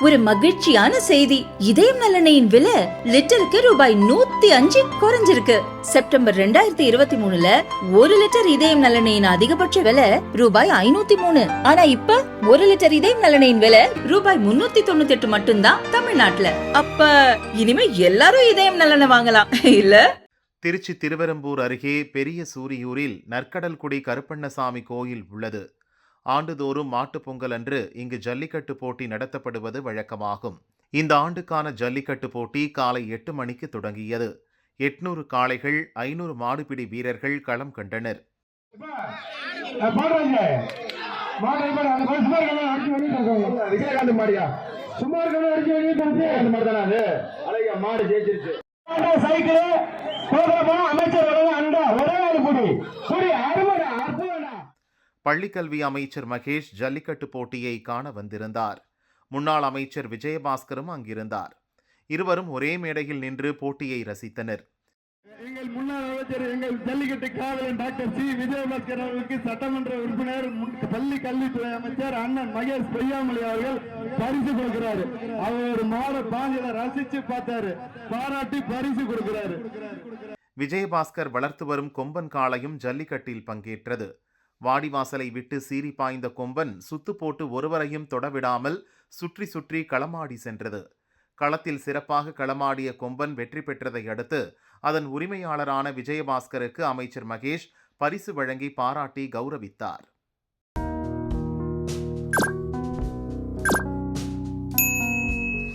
ஒரு மகிழ்ச்சியான செய்தி. இதயம் நல்லெண்ணெயின் விலை லிட்டருக்கு ரூபாய் நூத்தி அஞ்சு குறைஞ்சிருக்கு. செப்டம்பர் ரெண்டாயிரத்தி இருபத்தி மூணுல ஒரு லிட்டர் இதயம் நலனையின் அதிகபட்ச விலை ரூபாய் ஐநூத்தி மூணு. ஆனா இப்ப ஒரு லிட்டர் இதயம் நலனையின் விலை ரூபாய் முன்னூத்தி தொண்ணூத்தி எட்டு மட்டும்தான் தமிழ்நாட்டுல. அப்ப இனிமே எல்லாரும் இதயம் நலனை வாங்கலாம். இல்ல? திருச்சி திருவெரும்பூர் அருகே பெரிய சூரியூரில் நற்கடல்குடி கருப்பண்ணசாமி கோயில் உள்ளது. ஆண்டுதோறும் மாட்டுப் பொங்கல் அன்று இங்கு ஜல்லிக்கட்டு போட்டி நடத்தப்படுவது வழக்கமாகும். இந்த ஆண்டுக்கான ஜல்லிக்கட்டு போட்டி காலை எட்டு மணிக்கு தொடங்கியது. எட்நூறு காளைகள் ஐநூறு மாடுபிடி வீரர்கள் களம் கண்டனர். அமைச்சர் ஒரே பள்ளிக்கல்வி அமைச்சர் மகேஷ் ஜல்லிக்கட்டு போட்டியை காண வந்திருந்தார். முன்னாள் அமைச்சர் விஜயபாஸ்கரும் அங்கிருந்தார். இருவரும் ஒரே மேடையில் நின்று போட்டியை ரசித்தனர். எங்கள் முன்னாள் அமைச்சர் எங்கள் ஜல்லிக்கட்டு காவலன் டாக்டர் சி. விஜயபாஸ்கர் அவர்களுக்கு சட்டமன்ற உறுப்பினர் பள்ளி கல்வித்துறை அமைச்சர் அண்ணன் மகேஷ் பொய்யாமொழி அவர்கள் பரிசு கொடுக்கிறாரு. அவர் ஒரு மாட பாஞ்சல ரசிச்சு பார்த்தாரு. பாராட்டி பரிசு கொடுக்கிறாரு. விஜயபாஸ்கர் வளர்த்து வரும் கொம்பன் காளையும் ஜல்லிக்கட்டில் பங்கேற்றது. வாடிவாசலை விட்டு சீறி பாய்ந்த கொம்பன் சுத்து போட்டு ஒருவரையும் தொடவிடாமல் சுற்றி சுற்றி களமாடி சென்றது. களத்தில் சிறப்பாக களமாடிய கொம்பன் வெற்றி பெற்றதை அடுத்து அதன் உரிமையாளரான விஜயபாஸ்கருக்கு அமைச்சர் மகேஷ் பரிசு வழங்கி பாராட்டி கௌரவித்தார்.